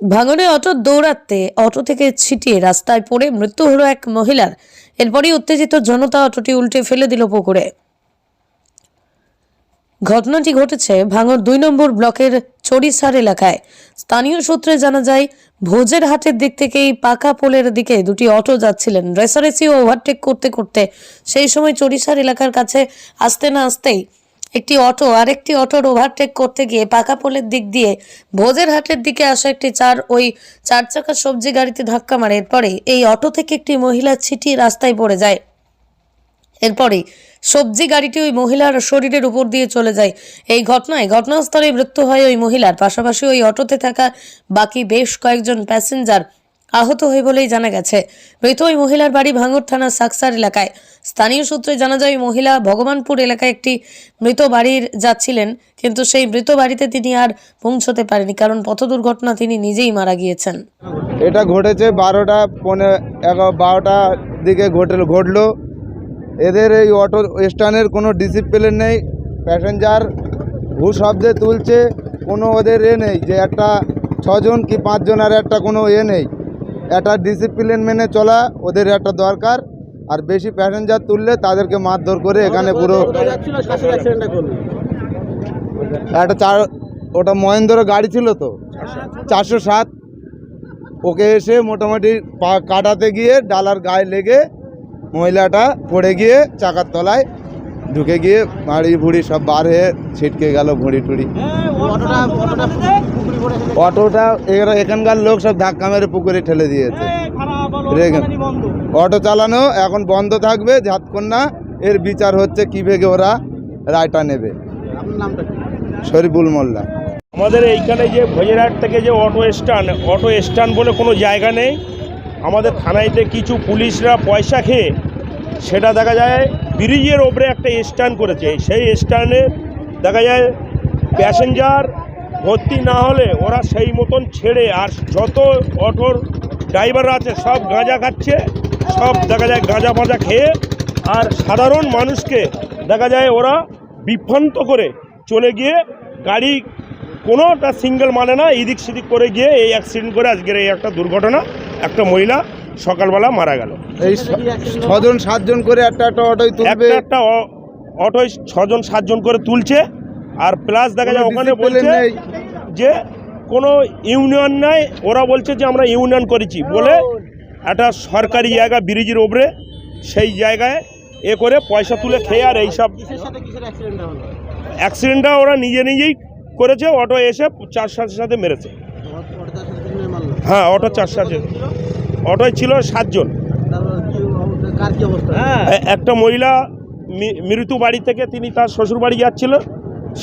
ভাঙনে অটো দৌড়াতে অটো থেকে ছিটিয়ে রাস্তায় পড়ে মৃত্যু হলো এক মহিলার। এরপরই উত্তেজিত জনতা অটোটি উল্টে ফেলে দিল পুকুরে। ঘটনাটি ঘটেছে ভাঙর দুই নম্বর ব্লকের চড়িসার এলাকায়। স্থানীয় সূত্রে জানা যায়, ভোজের হাটের দিক থেকেই পাকা পোলের দিকে দুটি অটো যাচ্ছিলেন। রেসারেসি ওভারটেক করতে করতে সেই সময় চড়িসার এলাকার কাছে আসতে না আসতেই একটি অটো আরেকটি অটোর ওভারটেক করতে গিয়ে পাকা পোলের দিক দিয়ে ভোজের হাটের দিকে আসা একটি চার, ওই চার চাকার সবজি গাড়িতে ধাক্কা মারে। এরপরে এই অটো থেকে একটি মহিলা ছিটিয়ে রাস্তায় পড়ে যায়। এরপরে সবজি গাড়িটি ওই মহিলার শরীরের উপর দিয়ে চলে যায়। এই ঘটনায় ঘটনাস্থলে মৃত্যু হয় ওই মহিলার। পাশাপাশি ওই অটোতে থাকা বাকি বেশ কয়েকজন প্যাসেঞ্জার আহত হয় বলেই জানা গেছে। মৃত ওই মহিলার বাড়ি ভাঙর থানা সাকসার এলাকায়। স্থানীয় সূত্রে জানা যায়, ওই মহিলা ভগবানপুর এলাকায় একটি মৃত বাড়ির যাচ্ছিলেন, কিন্তু সেই মৃত বাড়িতে তিনি আর পৌঁছতে পারেনি, কারণ পথ দুর্ঘটনা তিনি নিজেই মারা গিয়েছেন। এটা ঘটেছে বারোটা পনেরো এগারো বারোটার দিকে ঘটল, ঘটলো। এদের এই অটো স্ট্যান্ডের কোনো ডিসিপ্লিন নেই প্যাসেঞ্জার ভূ শব্দে তুলছে, কোনো ওদের এ নেই যে একটা ছজন কি পাঁচজন আর একটা কোনো এ নেই। একটা ডিসিপ্লিন মেনে চলা ওদের একটা দরকার। আর বেশি প্যাসেঞ্জার তুললে তাদেরকে মারধর করে এখানে পুরো একটা চার, ওটা মহেন্দ্র গাড়ি ছিল তো? চারশো সাত। ওকে এসে মোটামুটি পা কাটাতে গিয়ে ডালার গায়ে লেগে মহিলাটা পড়ে গিয়ে চাকার তলায় ঢুকে গিয়ে বাড়ি ভুড়ি সব বার হয়ে ছিটকে গেল ভুঁড়ি টুড়ি অটোটা এরা এখানকার লোক সব ধাক্কা মেরে পুকুরে ঠেলে দিয়েছে। অটো চালানো এখন বন্ধ থাকবে না এর বিচার হচ্ছে কি ভেগে ওরা রায়টা নেবে। শরীফুল মোল্লা। আমাদের এইখানে যে ভোজেরহাট থেকে যে অটো স্ট্যান্ড অটো স্ট্যান্ড বলে কোনো জায়গা নেই। আমাদের থানাইতে কিছু পুলিশরা পয়সা খেয়ে সেটা দেখা যায় ব্রিজের ওপরে একটা স্ট্যান্ড করেছে। সেই স্ট্যান্ডে দেখা যায় প্যাসেঞ্জার ভর্তি না হলে ওরা সেই মতন ছেড়ে আর যত অটোর ড্রাইভাররা আছে সব গাঁজা খাচ্ছে সব দেখা যায় গাঁজা ফাঁজা খেয়ে আর সাধারণ মানুষকে দেখা যায় ওরা বিভ্রান্ত করে চলে গিয়ে গাড়ি কোনোটা সিঙ্গেল মানে না এদিক সেদিক করে গিয়ে এই অ্যাক্সিডেন্ট করে আজকের এই একটা দুর্ঘটনা একটা মহিলা সকালবেলা মারা গেল। এই ছজন সাতজন করে একটা একটা অটোই তুলবে। একটা একটা অটোয় ছজন সাতজন করে তুলছে। আর প্লাস দেখা যায় ওখানে বলছে যে কোনো ইউনিয়ন নাই ওরা বলছে যে আমরা ইউনিয়ন করেছি বলে একটা সরকারি জায়গা ব্রিজের ওপরে সেই জায়গায় এ করে পয়সা তুলে খেয়ে আর এইসব অ্যাক্সিডেন্টটা ওরা নিজে নিজেই করেছে অটো এসে চার সাথে সাথে মেরেছে। হ্যাঁ অটো চার সাথে। অটোয় ছিল সাতজন। একটা মহিলা মি- মৃত্যু বাড়ি থেকে তিনি তার শ্বশুর বাড়ি যাচ্ছিল।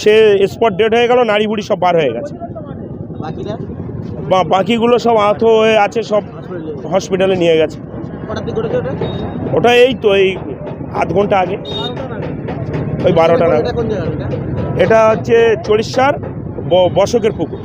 সে স্পট ডেড হয়ে গেল নারী বুড়ি সব বার হয়ে গেছে। বা বাকিগুলো সব আহত হয়ে আছে সব হসপিটালে নিয়ে গেছে। ওটা? এই তো এই আধ ঘণ্টা আগে। ওই বারোটা নাগাদ। এটা হচ্ছে চড়িষ্যার বসকের পুকুর